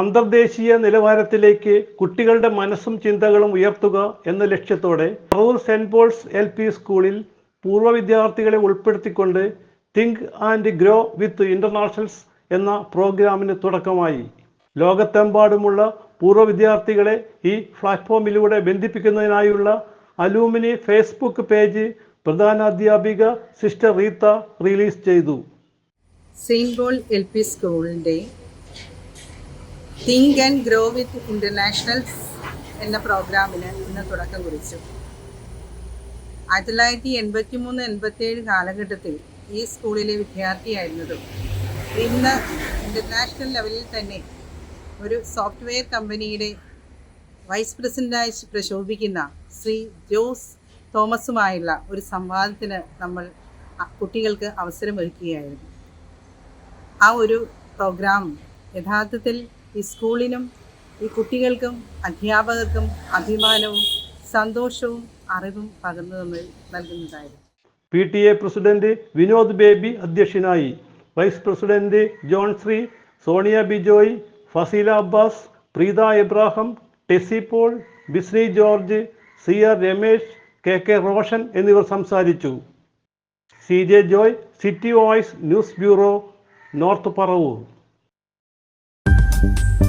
അന്തർദേശീയ നിലവാരത്തിലേക്ക് കുട്ടികളുടെ മനസ്സും ചിന്തകളും ഉയർത്തുക എന്ന ലക്ഷ്യത്തോടെ Paravur Saint Paul's L P സ്കൂളിൽ പൂർവ വിദ്യാർത്ഥികളെ ഉൾപ്പെടുത്തിക്കൊണ്ട് think and grow with internationals എന്ന പ്രോഗ്രാമിന് തുടക്കമായി. ലോകത്തെമ്പാടുമുള്ള പൂർവ വിദ്യാർത്ഥികളെ ഈ പ്ലാറ്റ്ഫോമിലൂടെ ബന്ധിപ്പിക്കുന്നതിനായുള്ള അലൂമിനി ഫേസ്ബുക്ക് പേജ് പ്രധാന അധ്യാപിക സിസ്റ്റർ റീത്ത റിലീസ് ചെയ്തു. സെയിന്റ് പോൾ എൽ പി സ്കൂളിന്റെ think and grow with internationals എന്ന പ്രോഗ്രാമിന് ഇന്ന് തുടക്കം കുറിച്ചു. ആയിരത്തി തൊള്ളായിരത്തി എൺപത്തി മൂന്ന് എൺപത്തേഴ് കാലഘട്ടത്തിൽ ഈ സ്കൂളിലെ വിദ്യാർത്ഥിയായിരുന്നതും ഇന്ന് ഇന്റർനാഷണൽ ലെവലിൽ തന്നെ ഒരു സോഫ്റ്റ്വെയർ കമ്പനിയുടെ വൈസ് പ്രസിഡന്റായി പ്രശോഭിക്കുന്ന ശ്രീ ജോസ് തോമസുമായുള്ള ഒരു സംവാദത്തിന് നമ്മൾ കുട്ടികൾക്ക് അവസരമൊരുക്കുകയായിരുന്നു. ആ ഒരു പ്രോഗ്രാം യഥാർത്ഥത്തിൽ ഈ സ്കൂളിനും ഈ കുട്ടികൾക്കും അധ്യാപകർക്കും അഭിമാനവും സന്തോഷവും അറിവും പകർന്നു നൽകുന്നതായിരുന്നു. P T A president Vinod Baby അധ്യക്ഷനായി. Vice president John Sree Sonia Bijoy Faseela Abbas Preetha Abraham Tessy Paul Bisni George C R Ramesh K K Roshan എന്നിവർ സംസാരിച്ചു. C J Joy City Voice News bureau north Paravur. Thank